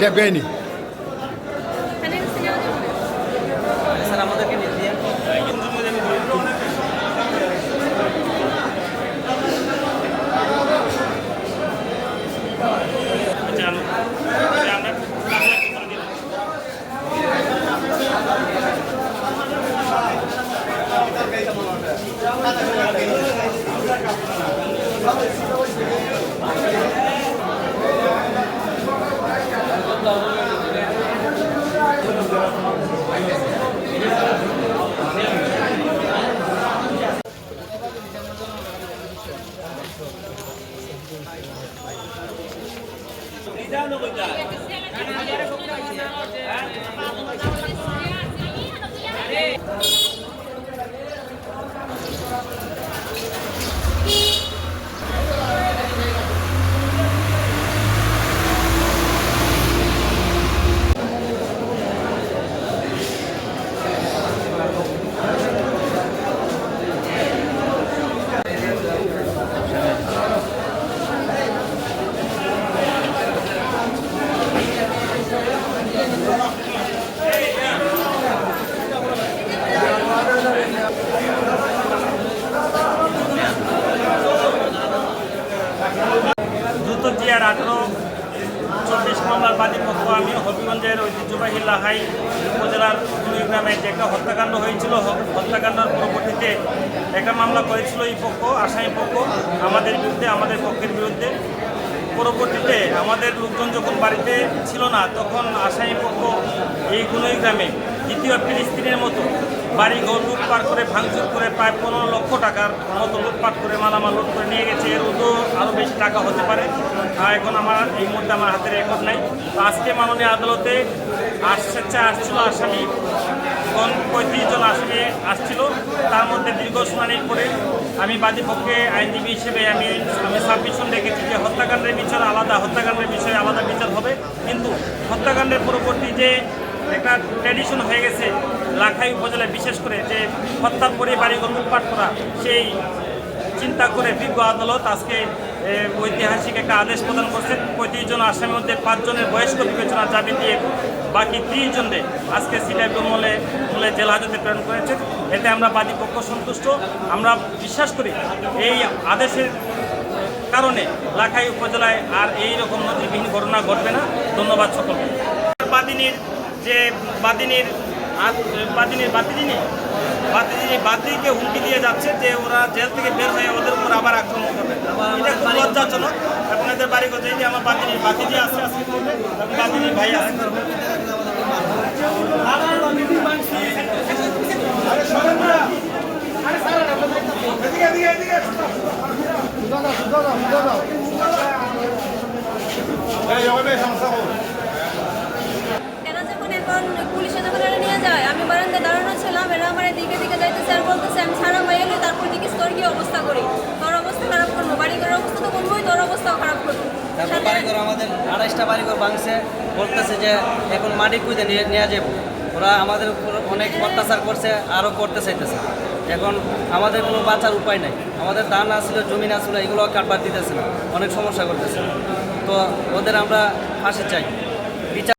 এটা দ্রুত টিয়ার আঠারো, চব্বিশ মামলার বাদীপক্ষ আমি হবিগঞ্জের ঐতিহ্যবাহী লাহাই উপজেলার দুই গ্রামে যে একটা হত্যাকাণ্ড হয়েছিল হত্যাকাণ্ডের পরবর্তীতে একটা মামলা করেছিল এই পক্ষ, আসামি পক্ষ, আমাদের বিরুদ্ধে, আমাদের পক্ষের বিরুদ্ধে। পরবর্তীতে আমাদের লোকজন যখন বাড়িতে ছিল না, তখন আসামি পক্ষ এই গুনই গ্রামে দ্বিতীয় ফিলিস্তিনের মতো বাড়ি ঘর লুটপাট করে, ভাঙচুর করে প্রায় পনেরো লক্ষ টাকার মতো লুটপাট করে, মালামাল লুট করে নিয়ে গেছে। এর উদ্যোগ আরও বেশি টাকা হতে পারে। এখন আমার, এই মুহূর্তে আমার হাতে রেকর্ড নাই। আজকে মাননীয় আদালতে আস স্বেচ্ছায় আসছিল আসামি। কোন পঁয়ত্রিশ জন আসামি আসছিল। তার মধ্যে দীর্ঘ শুনানির পরে আমি বাদীপক্ষে আইনজীবী হিসেবে আমি আমি সাবমিশন রেখেছি যে হত্যাকাণ্ডের বিচার আলাদা, হত্যাকাণ্ডের বিষয়ে আলাদা বিচার হবে। কিন্তু হত্যাকাণ্ডের পরবর্তী যে একটা ট্র্যাডিশন হয়ে গেছে লাখাই উপজেলায়, বিশেষ করে যে হত্যার পরে বাড়িঘর লুটপাট করা, সেই চিন্তা করে বিজ্ঞ আদালত আজকে ঐতিহাসিক একটা আদেশ প্রদান করছে। পঁয়ত্রিশ জন আসামির মধ্যে পাঁচজনের বয়স্ক বিবেচনা জামিন দিয়ে বাকি ত্রিশ জনদের আজকে সিটাই মূলে মূলে জেলা হাজতে প্রেরণ করেছে। এতে আমরা বাদী পক্ষ সন্তুষ্ট। আমরা বিশ্বাস করি এই আদেশের কারণে লাখাই উপজেলায় আর এই রকম নদীবিহীন ঘটনা ঘটবে না। ধন্যবাদ সকলকে। বাদিনীর যে বাদিনীর বাদিনীর বাতিদিনী বাতিদিনী বাতিকে হুমকি দিয়ে যাচ্ছে যে ওরা জেল থেকে বের হয়ে ওদের উপর আবার আক্রমণ করবে। এটা খুব লজ্জাজনক এবং বাড়ি কোথায় যে আমার বাতিনীর বাতিজি আছে আজকে এবং বাতিনীর ভাই আছে। এরা যখন এখন পুলিশে যখন এরা নিয়ে যায় আমি বারান্দায় দাঁড়ানো আমার দিকে দিকে যাইতেছে আর বলতেছে আমি সারা মাই এলে তারপর দিকে তোর কি অবস্থা করি? তোর অবস্থা খারাপ করব বাড়ি ঘরের অবস্থা তো করবোই তোর অবস্থাও খারাপ করব। তারপর বাড়িঘর আমাদের আড়াইশটা বাড়িঘর ভাঙছে বলতেছে যে এখন মাটি কুইতে নিয়ে নিয়ে যাব। ওরা আমাদের উপর অনেক অত্যাচার করছে আরও করতে চাইতেছে। এখন আমাদের কোনো বাঁচার উপায় নাই। আমাদের ধান আসছিল জমি আসছিল এগুলো কাটবার দিতেছে না। অনেক সমস্যা করতেছে। তো ওদের আমরা ফাঁসি চাই।